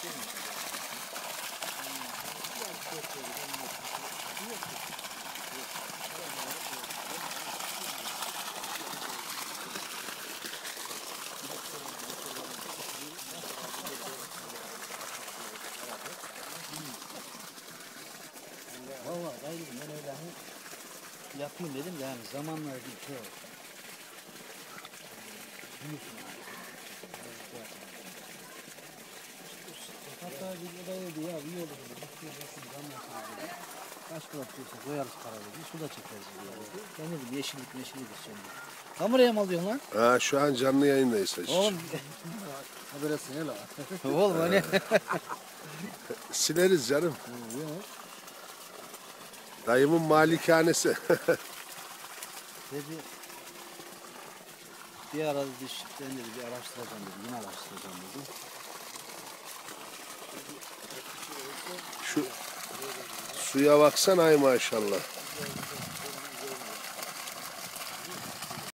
Valla gayrı ben öyle hani yapayım dedim de yani zamanla bir şey oldu. Büyüsün abi. Kaç kulak diyorsa koyarız dedi. Su da çekeriz. Ben dedim yeşillik meşillik şimdi. Kameraya mı alıyorsun lan? Ha, şu an canlı yayındayız hacı. Oğlum. Haberesin hele. Oğlum hani. Sileriz canım. Dayımın malikanesi. Dedi bir ara dedi ben dedi bir araştıracağım dedi. Yine araştıracağım dedi. Suya baksan ay maşallah.